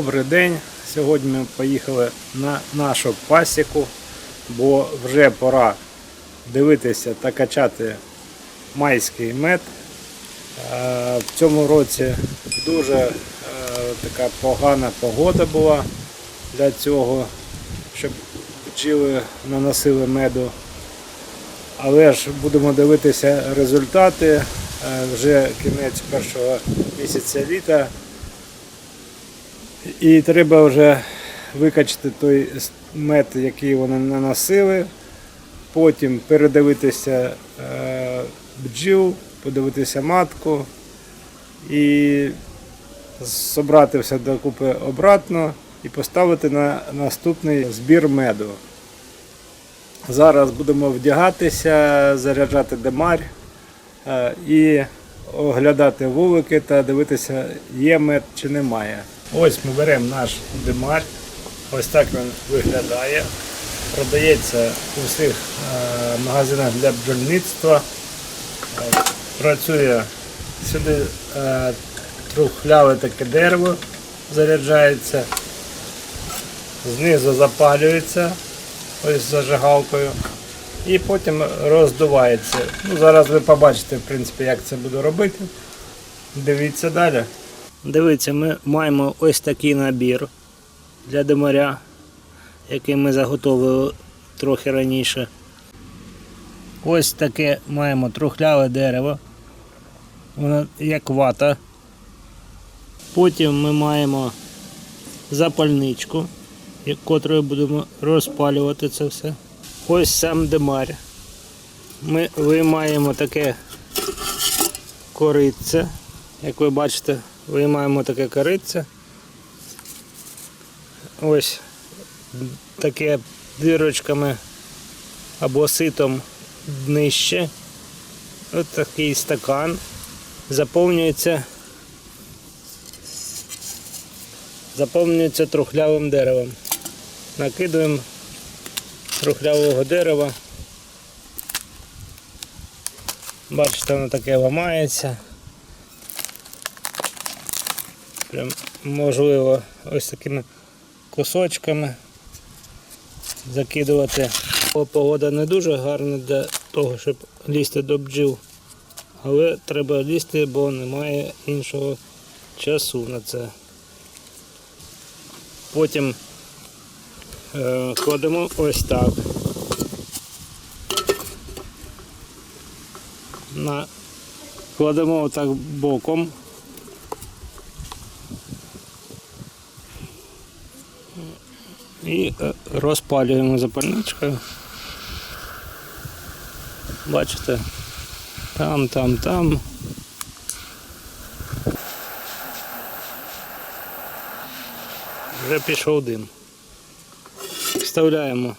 Добрий день. Сьогодні ми поїхали на нашу пасіку, бо вже пора дивитися та качати майський мед. Е, В цьому році дуже е, така погана погода була для цього, щоб бджіли наносили меду. Але ж будемо дивитися результати. Е, Вже кінець першого місяця літа. І треба вже викачати той мед, який вони наносили. Потім передивитися е, бджіл, подивитися матку і зібрати все докупи обратно і поставити на наступний збір меду. Зараз будемо вдягатися, заряджати демарь е, і оглядати вулики та дивитися, є мед чи немає. Ось ми беремо наш демарь. Ось так він виглядає. Продається у всіх е, магазинах для бджільництва. Е, Працює сюди е, трухляве таке дерево заряджається. Знизу запалюється ось зажигалкою. І потім роздувається. Ну, зараз ви побачите, в принципі, як це буду робити. Дивіться далі. Дивіться, ми маємо ось такий набір для димаря, який ми заготовили трохи раніше. Ось таке маємо трухляве дерево. Воно як вата. Потім ми маємо запальничку, котрою будемо розпалювати це все. Ось сам димар. Ми виймаємо таке корицце. Як ви бачите, виймаємо таке корицце. Ось таке дирочками або ситом днище. Ось такий стакан. Заповнюється. Заповнюється трухлявим деревом. Накидуємо трухлявого дерева. Бачите, воно таке ламається. Прям можливо ось такими кусочками закидувати. О, Погода не дуже гарна для того, щоб лізти до бджіл. Але треба лізти, бо немає іншого часу на це. Потім е, кладемо ось так. На, кладемо отак боком. І е, розпалюємо запальничкою. Бачите? Там, там, там. Вже пішов дим. Вставляємо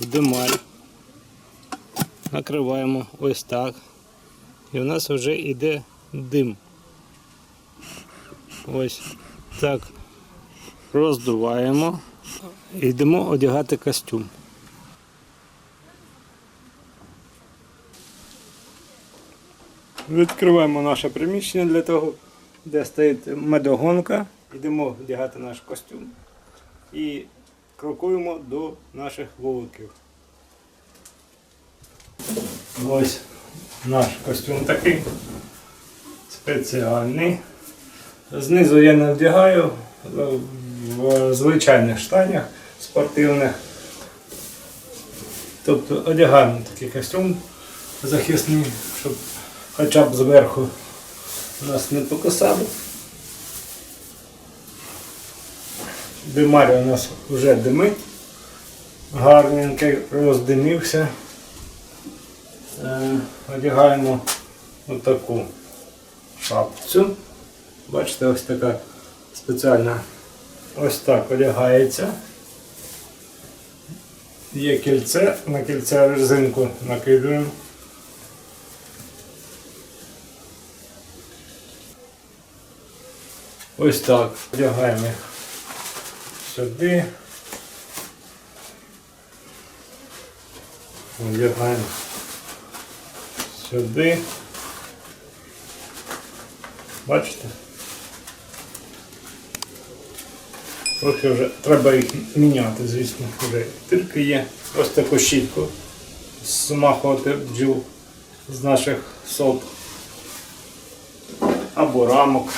в дималь, накриваємо ось так. І в нас вже йде дим. Ось так роздуваємо йдемо одягати костюм. Відкриваємо наше приміщення для того, де стоїть медогонка. Йдемо вдягати наш костюм і крокуємо до наших вуликів. Ось наш костюм такий спеціальний. Знизу я не вдягаю в звичайних штанях спортивних. Тобто одягаємо такий костюм захисний, щоб хоча б зверху нас не покусали. Димарь у нас вже димить, гарненький роздимівся. Е, Одягаємо отаку шапцю. Бачите, ось така спеціальна. Ось так одягається. Є кільце, на кільце резинку накидуємо. Ось так. Одягаємо їх сюди. Одягаємо сюди. Бачите? Трохи вже треба їх міняти, звісно, вже тільки є. Ось таку щітку змахувати бджіл з наших сот або рамок.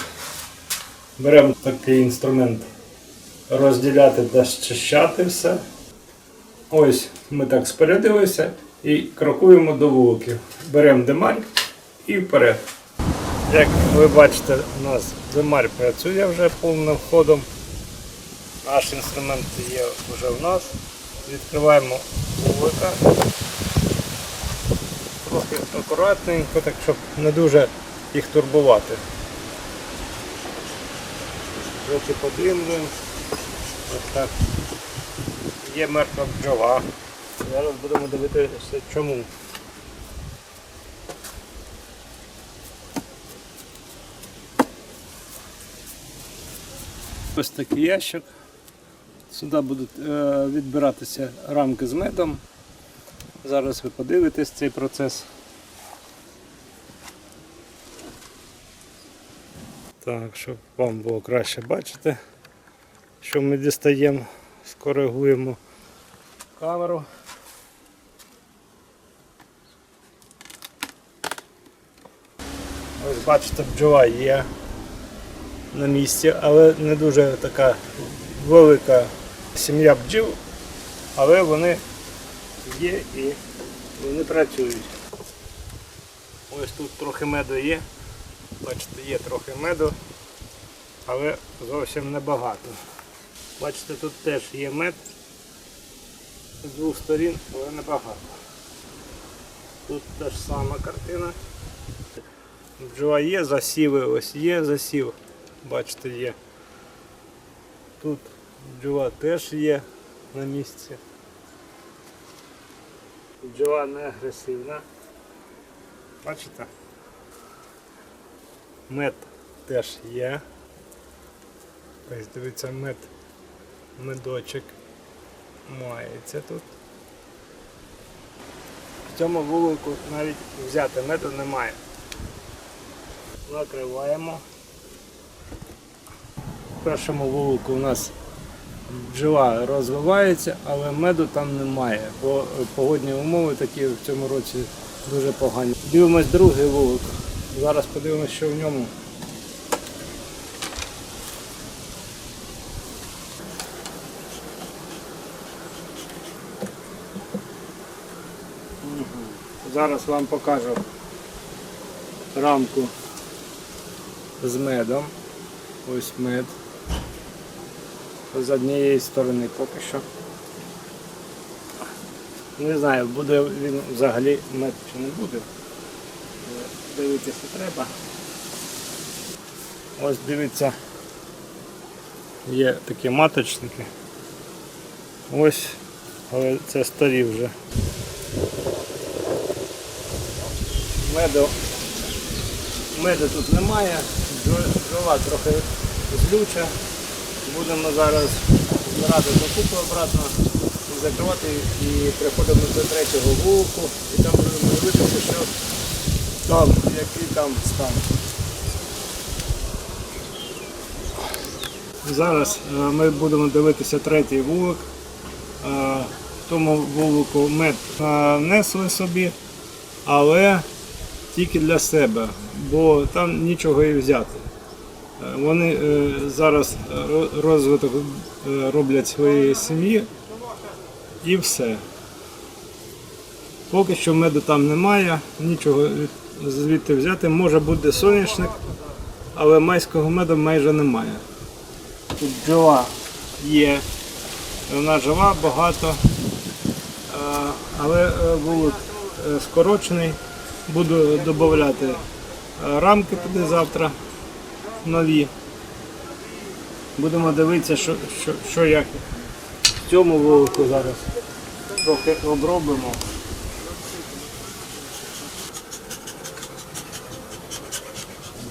Беремо такий інструмент розділяти та щищати все. Ось ми так спорядилися і крокуємо до вуликів. Беремо демаль і вперед. Як ви бачите, у нас демаль працює вже повним ходом. Наш інструмент є вже в нас. Відкриваємо вулика. Трохи акуратненько, так щоб не дуже їх турбувати. Трохи подимлюємо. Ось так. Є мертва бджола. Зараз будемо дивитися чому. Ось такий ящик. Сюди будуть е, відбиратися рамки з медом. Зараз ви подивитесь цей процес. Так, щоб вам було краще бачити, що ми дістаємо, скоригуємо камеру. Ось бачите, бджола є на місці, але не дуже така велика сім'я бджіл, але вони є і вони працюють. Ось тут трохи меду є. Бачите, є трохи меду, але зовсім небагато. Бачите, тут теж є мед з двох сторін, але небагато. Тут та ж сама картина. Бджола є, засіви, ось є засів. Бачите, є. Тут бджола теж є на місці. Бджола не агресивна. Бачите? Мед теж є. Ось дивіться, мед, медочок мається тут. В цьому вулику навіть взяти меду немає. Накриваємо. В першому вулику у нас бджола розвивається, але меду там немає, бо погодні умови такі в цьому році дуже погані. Дивимось другий вулик. Зараз подивимось, що в ньому. Зараз вам покажу рамку з медом. Ось мед. З однієї сторони поки що. Не знаю, буде він взагалі мед чи не буде. Дивитися треба. Ось дивіться. Є такі маточники. Ось, це старі вже. Меду, меду тут немає, дрова трохи злюча. Будемо зараз збирати докупи обратно закривати і приходимо до третього вулку і там будемо дивитися, що там, який там стан. Зараз е, ми будемо дивитися третій вулик. Е, тому вулику мед е, несли собі, але тільки для себе, бо там нічого і взяти. Вони е, зараз е, розвиток е, роблять своєї сім'ї і все. Поки що меду там немає, нічого звідти взяти. Може бути соняшник, але майського меду майже немає. Тут бджола є, вона жива багато, але вулик скорочений. Буду додати рамки туди завтра нові. Будемо дивитися, що, що, що як в цьому вулику зараз. Трохи обробимо.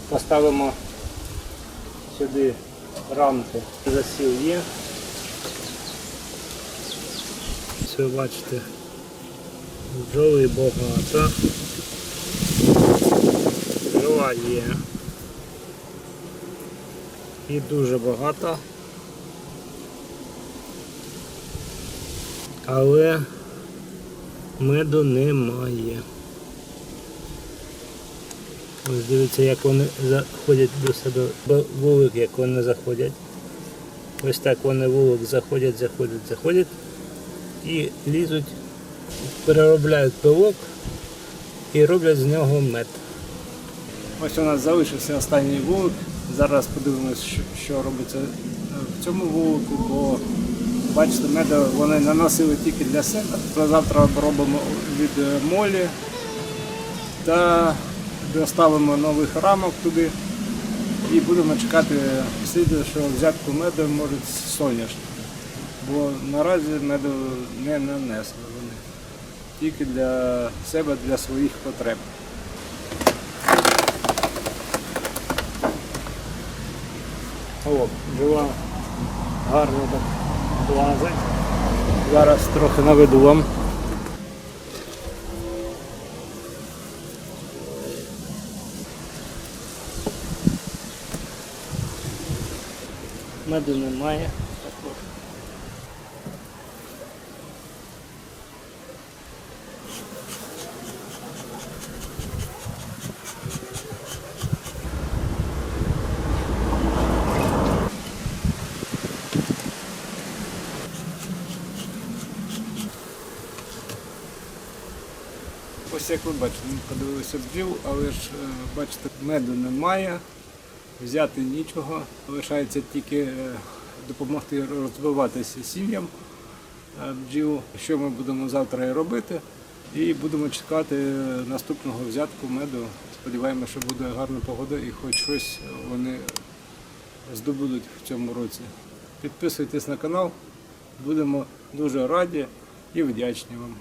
Поставимо сюди рамки. Засів є. Все бачите. Бджоли багато. Бджола є. І дуже багато. Але меду немає. Ось дивіться, як вони заходять до себе. Вулик, як вони заходять. Ось так вони вулик заходять, заходять, заходять і лізуть, переробляють пилок і роблять з нього мед. Ось у нас залишився останній вулик. Зараз подивимось, що, що робиться е, в цьому вулику, бо бачите, меду вони наносили тільки для себе. Завтра робимо від е, молі та доставимо нових рамок туди і будемо чекати слідуючого взятку меду, може соняшник. Бо наразі меду не нанесли вони. Тільки для себе, для своїх потреб. О, Жива гарно так лазить. Зараз трохи наведу вам. Меду немає. Ось як ви бачите, ми подивилися бджіл, але ж е, бачите, меду немає, взяти нічого. Лишається тільки е, допомогти розвиватися сім'ям е, бджіл, що ми будемо завтра і робити. І будемо чекати наступного взятку меду. Сподіваємося, що буде гарна погода і хоч щось вони здобудуть в цьому році. Підписуйтесь на канал, будемо дуже раді і вдячні вам.